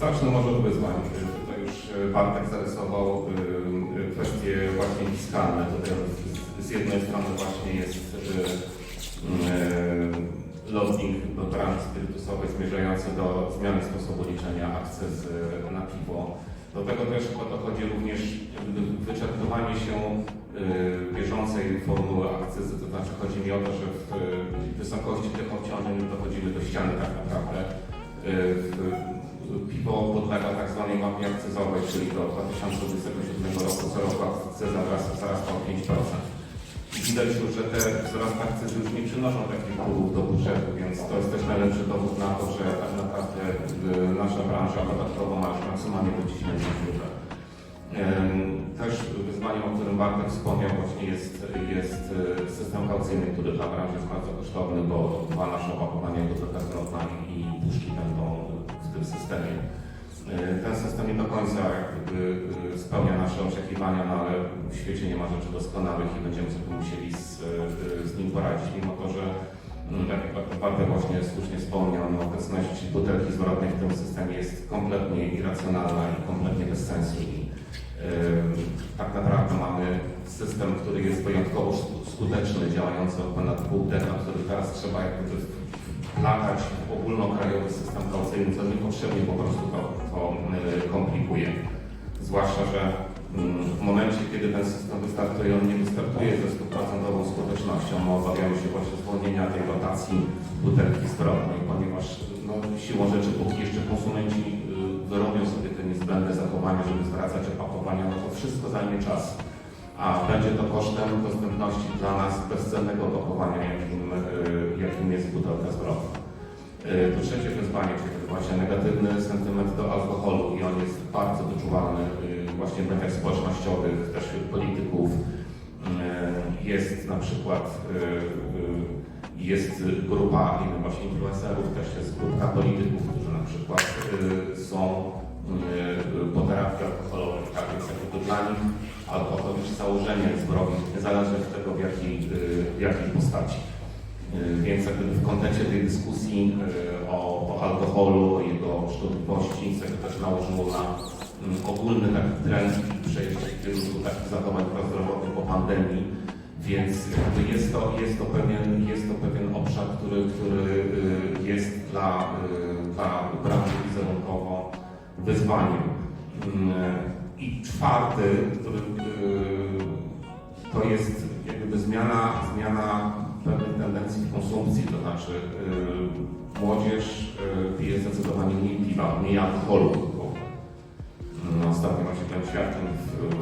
Zacznę może od wyzwań. Tutaj już e, Bartek zarysował e, e, kwestie właśnie fiskalne. Z- jednej strony właśnie jest e, e, lobbying do branży spirytusowej zmierzający do zmiany sposobu liczenia akcyzy na piwo. Do tego też chyba dochodzi również jakby wyczerpywanie się e, bieżącej formuły akcyzy, to znaczy chodzi mi o to, że w e, wysokości tych obciążeń dochodzimy do ściany tak naprawdę. Piwo podlega tak zwanej mapie akcyzowej, czyli do 2027 roku co roku akcyza wzrasta wzrasta o 5%. I widać już, że te wzrosty akcyzy już nie przynoszą takich wpływów do budżetu, więc to jest też najlepszy dowód na to, że tak naprawdę y, nasza branża podatkowa ma już maksymalnie wyciśnięte źródła. Też wyzwaniem, o którym Bartek wspomniał, właśnie jest, jest y, system kaucyjny, który dla branży jest bardzo kosztowny, bo dwa nasze opakowania butelka zdrowna i puszki będą tym systemie. Y, Ten system nie do końca jakby y, spełnia nasze oczekiwania, no ale w świecie nie ma rzeczy doskonałych i będziemy sobie musieli z, y, z nim poradzić, mimo to, że mm, tak jak Bartek właśnie słusznie wspomniał, no, obecność butelki zwrotnej w tym systemie jest kompletnie irracjonalna i kompletnie bez sensu. I, Tak naprawdę mamy system, który jest wyjątkowo sku- skuteczny, działający od ponad pół dekad, który teraz trzeba jakby wlatać w ogólnokrajowy system kaucyjny, co niepotrzebnie po prostu to, to y, komplikuje. Zwłaszcza, że mm, w momencie, kiedy ten system wystartuje, on nie wystartuje ze stuprocentową skutecznością. No, obawiamy się właśnie zwolnienia tej rotacji butelki zwrotnej, ponieważ no, siłą rzeczy, póki jeszcze konsumenci y, wyrobią sobie te niezbędne zachowania, żeby zwracać opakowania, no to wszystko zajmie czas. A będzie to kosztem dostępności dla nas bezcennego opakowania, jakim, y, jakim jest butelka zwrotna. Y, To trzecie wyzwanie, czyli właśnie negatywny sentyment do alkoholu i on jest bardzo wyczuwalny y, właśnie w mediach społecznościowych, też wśród polityków. Jest na przykład jest grupa wiem, właśnie influencerów, też jest grupka polityków, którzy na przykład są po terapii alkoholowej, tak więc jakby dla nich alkohol już z założenia niezależnie od tego w jakiej, y, w jakiej postaci. Y, Więc w kontekście tej dyskusji y, o, o alkoholu, jego szkodliwości, co jakby też nałożyło na mm, ogólny taki trend przejście w kierunku takich zachowań prozdrowotnych po pandemii. Więc jest to, jest to, pewien, jest to pewien obszar, który, który jest dla, dla branży wizerunkowo wyzwaniem. I czwarty, który y, to jest jakby zmiana, zmiana pewnych tendencji w konsumpcji, to znaczy y, młodzież y, pije zdecydowanie mniej piwa, mniej alkoholu. Bo, no, ostatnio właśnie byłem świadkiem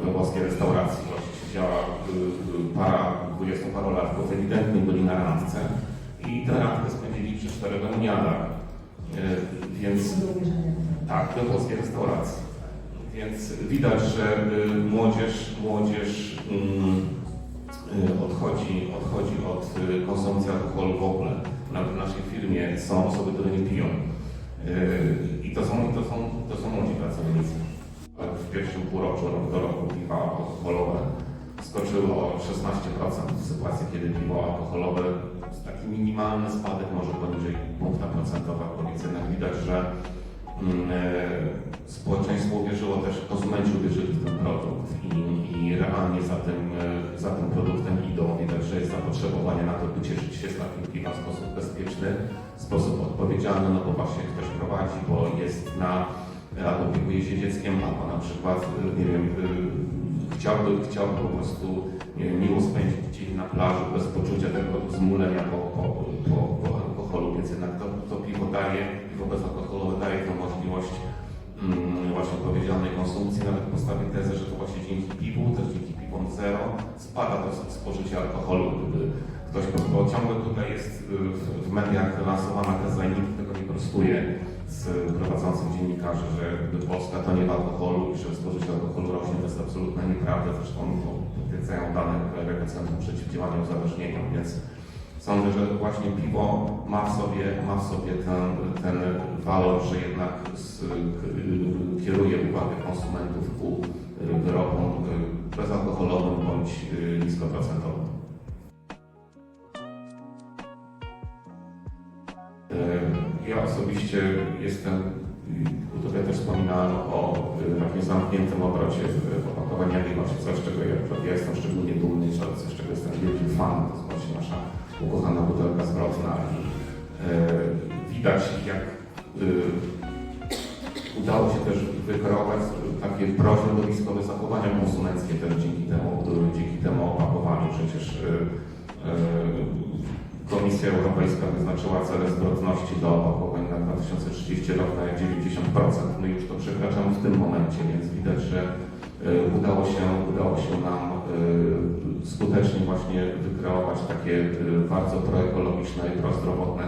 w, włoskiej restauracji, właśnie siedziała y, y, para dwudziestoparolatków, ewidentnie byli na randce i tę randkę spędzili przy czterech lemoniadach. Więc tak, we włoskiej restauracji. Więc widać, że y, młodzież, młodzież mm, y, odchodzi, odchodzi od y, konsumpcji alkoholu w ogóle. Nawet w naszej firmie są osoby, które nie piją. I to są, to są, to są młodzi pracownicy. W pierwszym półroczu rok do roku piwa alkoholowe skoczyło o 16% w sytuacji, kiedy piwo alkoholowe taki minimalny spadek, może poniżej punkta procentowego, więc jednak widać, że społeczeństwo uwierzyło też, konsumenci uwierzyli w ten produkt i, i realnie za tym, e, za tym produktem idą. Widać, że jest zapotrzebowanie na to, by cieszyć się smakiem piwa w sposób bezpieczny, w sposób odpowiedzialny, no bo właśnie ktoś prowadzi, bo jest na, albo opiekuje się dzieckiem, albo na przykład, e, nie wiem, e, chciałby, chciałby po prostu nie wiem, miło spędzić dzień na plaży bez poczucia tego zmulenia po, po, po, po alkoholu, więc jednak to, daje, piwo bezalkoholowe daje tę możliwość mm, właśnie odpowiedzialnej konsumpcji. Nawet postawię tezę, że to właśnie dzięki piwu, też dzięki piwom zero, spada to spożycie alkoholu, gdyby ktoś, bo ciągle tutaj jest y, w, w mediach lansowana teza i nikt tego nie prostuje z prowadzących dziennikarzy, że Polska to nie w alkoholu i że spożycie alkoholu rośnie, to jest absolutna nieprawda. Zresztą potwierdzają dane Krajowego Centrum Przeciwdziałania Uzależnieniom, więc sądzę, że właśnie piwo ma w sobie, ma w sobie ten, ten walor, że jednak z, kieruje uwagę konsumentów ku wyrobom y, bezalkoholowym bądź y, niskoprocentowym. Y, Ja osobiście jestem, tutaj też wspominałem o takim zamkniętym obrocie w opakowaniami, właśnie coś, czego ja, ja jestem szczególnie dumny, i coś, czego jestem wielkim fanem, ukochana butelka zwrotna i y, widać jak y, udało się też wykreować takie prośrodowiskowe zachowania konsumenckie też dzięki temu, y, dzięki temu opakowaniu. Przecież Komisja Europejska wyznaczyła cele zwrotności do opakowań na 2030 rok na 90%. My już to przekraczamy w tym momencie, więc widać, że udało się, udało się nam skutecznie właśnie wykreować takie y, bardzo proekologiczne i prozdrowotne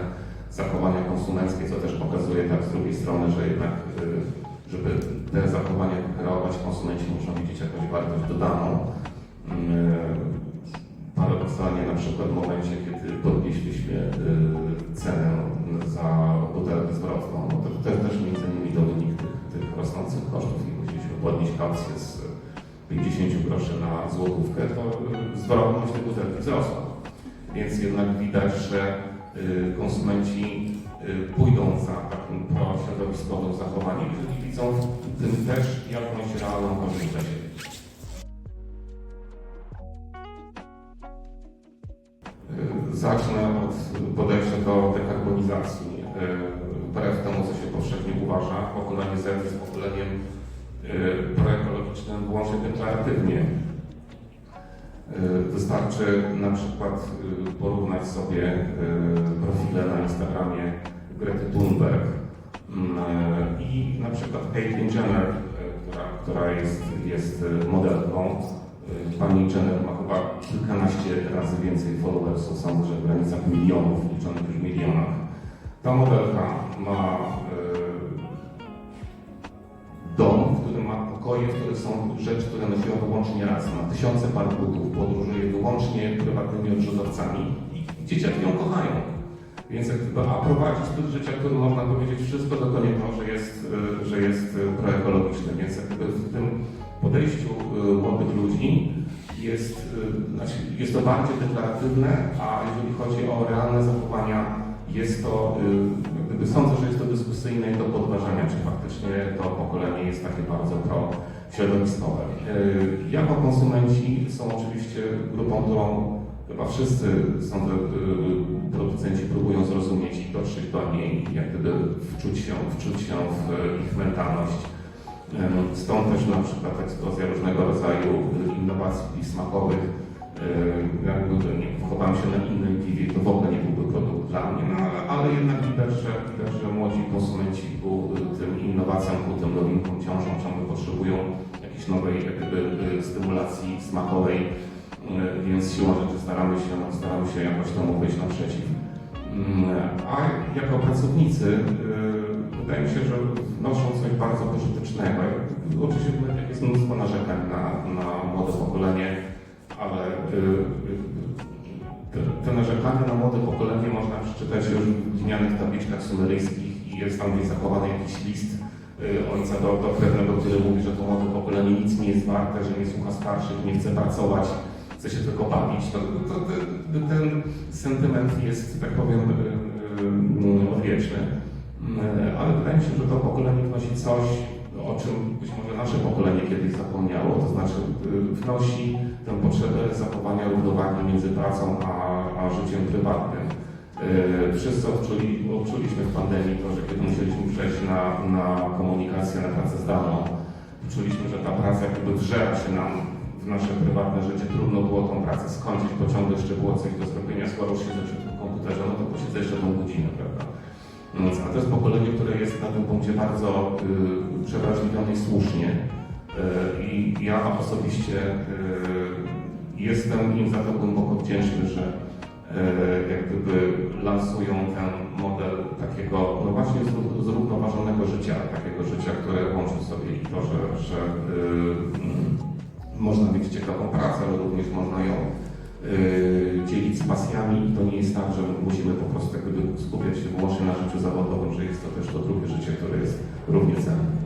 zachowania konsumenckie, co też pokazuje tak z drugiej strony, że jednak, y, żeby te zachowania wykreować, konsumenci muszą widzieć jakąś wartość dodaną. Y, Paradoksalnie na przykład w momencie, kiedy podnieśliśmy cenę za butelkę zwrotną, no to to też między innymi to wynik tych, tych rosnących kosztów i musieliśmy podnieść kaucję z 50 groszy na złotówkę, to y, zwrotność tej butelki wzrosła. Więc jednak widać, że y, konsumenci y, pójdą za takim prośrodowiskowym zachowaniem, jeżeli widzą w tym też jakąś realną korzyść dla siebie. Zacznę od podejścia do dekarbonizacji. Wbrew temu, co się powszechnie uważa, pokolenie Z jest pokoleniem proekologicznym wyłącznie deklaratywnie. Y, Wystarczy na przykład y, porównać sobie profile na Instagramie Grety Thunberg mm, i na przykład Caitlyn Jenner, która, która jest, jest modelką. Pani Jenner ma chyba kilkanaście razy więcej followersów, sądzę, że w granicach milionów, liczonych w milionach. Ta modelka ma pokoje, w których są rzeczy, które nosiła wyłącznie raz. Ma tysiące par butów, podróżuje wyłącznie prywatnymi odrzutowcami i dzieciaki ją kochają. Więc jak gdyby, a prowadzi styl życia, który można powiedzieć wszystko dokładnie to, że jest, y, że jest y, proekologiczny. Więc jak gdyby w tym podejściu y, młodych ludzi jest, znaczy jest to bardziej deklaratywne, a jeżeli chodzi o realne zachowania, jest to, y, gdyby sądzę, że jest to dyskusyjne i do podważenia, czy faktycznie to pokolenie jest takie bardzo pro-środowiskowe. Y, Jako konsumenci są oczywiście grupą, którą chyba wszyscy sądzę, y, producenci próbują zrozumieć i dotrzeć do niej, jak gdyby wczuć się, wczuć się w ich mentalność. Stąd też na przykład eksplozja różnego rodzaju innowacji smakowych. Y, Jakby nie chowałem się na innym piwie, to w ogóle nie byłby produkt dla mnie, no, ale, ale jednak widać, że, widać, że młodzi konsumenci ku tym innowacjom, ku tym nowinkom ciążą, ciągle potrzebują jakiejś nowej jak gdyby, y, stymulacji smakowej, y, więc siłą rzeczy staramy się, staramy się jakoś temu wyjść naprzeciw. Mm, A jako pracownicy y, wydaje mi się, że wnoszą coś bardzo pożytecznego. Oczywiście mediach jest mnóstwo narzekań na, na młode pokolenie, ale y, y, te, te narzekania na młode pokolenie można przeczytać już w glinianych tabliczkach sumeryjskich i jest tam gdzieś zachowany jakiś list y, ojca do, do krewnego, który mówi, że to młode pokolenie nic nie jest warte, że nie słucha starszych, nie chce pracować, chce się tylko bawić. To, to, to, ten sentyment jest, tak powiem, y, y, odwieczny. Y, Ale wydaje mi się, że to pokolenie wnosi coś, o czym być może nasze pokolenie kiedyś zapomniało, to znaczy y, wnosi tę potrzebę zachowania równowagi między pracą a, a życiem prywatnym. Y, Wszyscy odczuli, odczuliśmy w pandemii to, że kiedy musieliśmy przejść na, na komunikację, na pracę zdalną, czuliśmy, że ta praca jakby wżera się nam w nasze prywatne życie. Trudno było tą pracę skończyć, bo ciągle jeszcze było coś do zrobienia. Skoro siedzę przy tym komputerze, no to posiedzę jeszcze tą godzinę, prawda? No, A to jest pokolenie, które jest na tym punkcie bardzo y, przewrażliwione i słusznie. Y, I ja osobiście y, jestem im za to głęboko wdzięczny, że y, jak gdyby lansują ten model takiego, no właśnie zró- zrównoważonego życia, takiego życia, które łączy sobie i to, że, że można mieć ciekawą pracę, ale również można ją dzielić z pasjami i to nie jest tak, że musimy po prostu skupiać się wyłącznie na życiu zawodowym, że jest to też to drugie życie, które jest równie cenne.